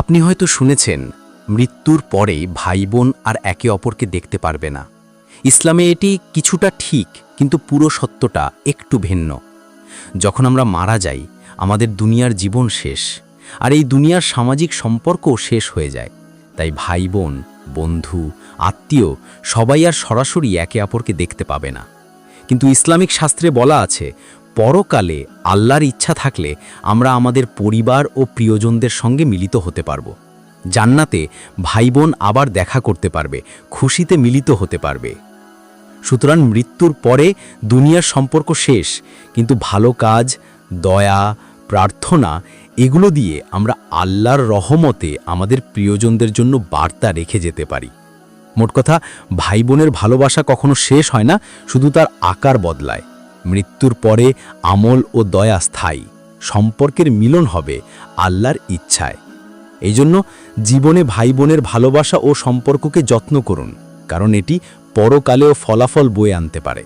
আপনি হয়তো শুনেছেন, মৃত্যুর পরে ভাই বোন আর একে অপরকে দেখতে পারবে না। ইসলামে এটি কিছুটা ঠিক, কিন্তু পুরো সত্যটা একটু ভিন্ন। যখন আমরা মারা যাই, আমাদের দুনিয়ার জীবন শেষ, আর এই দুনিয়ার সামাজিক সম্পর্কও শেষ হয়ে যায়। তাই ভাই বোন বন্ধু, আত্মীয় সবাই আর সরাসরি একে অপরকে দেখতে পাবে না। কিন্তু ইসলামিক শাস্ত্রে বলা আছে পরকালে আল্লাহর ইচ্ছা থাকলে আমরা আমাদের পরিবার ও প্রিয়জনদের সঙ্গে মিলিত হতে পারব। জান্নাতে ভাই বোন আবার দেখা করতে পারবে, খুশিতে মিলিত হতে পারবে। সুতরাং মৃত্যুর পরে দুনিয়ার সম্পর্ক শেষ, কিন্তু ভালো কাজ, দয়া, প্রার্থনা এগুলো দিয়ে আমরা আল্লাহর রহমতে আমাদের প্রিয়জনদের জন্য বার্তা রেখে যেতে পারি। মোট কথা ভাই বোনের ভালোবাসা কখনো শেষ হয় না, শুধু তার আকার বদলায়। মৃত্যুর পরে আমল ও দয়া স্থায়ী। সম্পর্কের মিলন হবে আল্লাহর ইচ্ছায়। এই জন্য জীবনে ভাই বোনের ভালোবাসা ও সম্পর্ককে যত্ন করুন, কারণ এটি পরকালেও ফলাফল বয়ে আনতে পারে।